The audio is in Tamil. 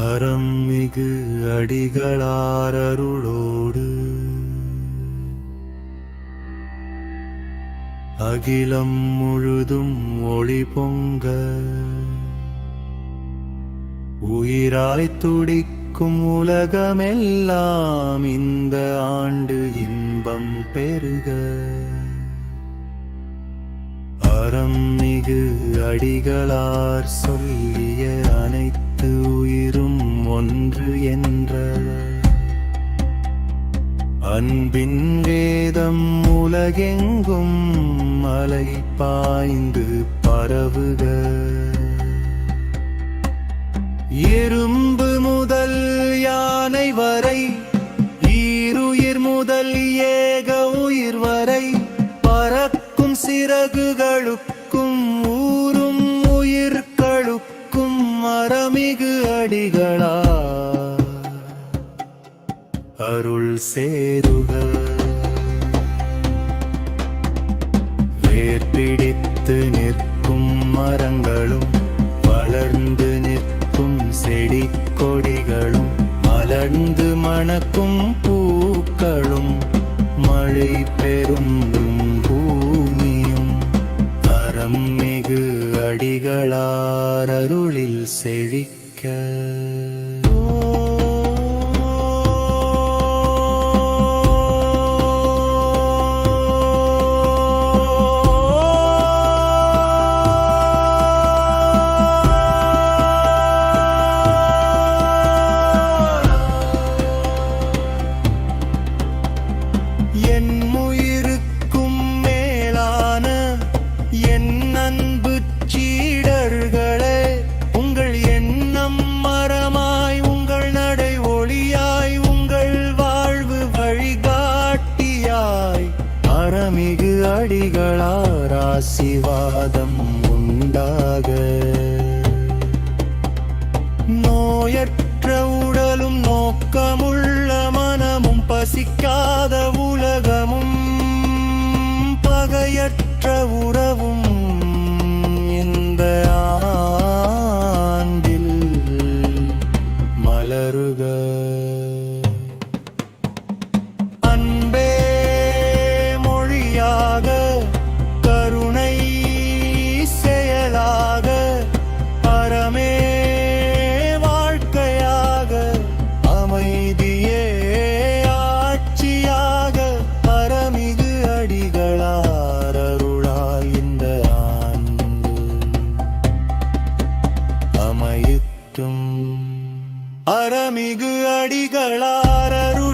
அறம் மிகு அடிகளாரருளோடு அகிலம் முழுதும் ஒளி பொங்க. உயிராய் துடிக்கும் உலகமெல்லாம் இந்த ஆண்டு இன்பம் பெருக. அறம் மிகு அடிகளார் சொல்லிய அனைத்து அனைத்து உயிரும் ஒன்று என்ற அன்பின் வேதம் உலகெங்கும் மலை பாய்ந்து பரவுக. எறும்பு முதல் யானை வரை ஈருயிர் முதல் ஏக உயிர் வரை பறக்கும் சிறகுகளுக்கு மரமிகு அடிகளா? அருள் சேருக. வேர்பிடித்து நிற்கும் மரங்களும் வளர்ந்து நிற்கும் செடி கொடிகளும் மலர்ந்து மணக்கும் பூக்களும் மழை பெறும் பூமியும் அறம் மிகு அடிகளார் அருளில் அடிகளார் ஆசிவாதம் உண்டாக. நோயற்ற உடலும் நோக்கமுள்ள மனமும் பசிக்காத உலகமும் பகையற்ற உறவும் அறமிகு அடிகளாரருள்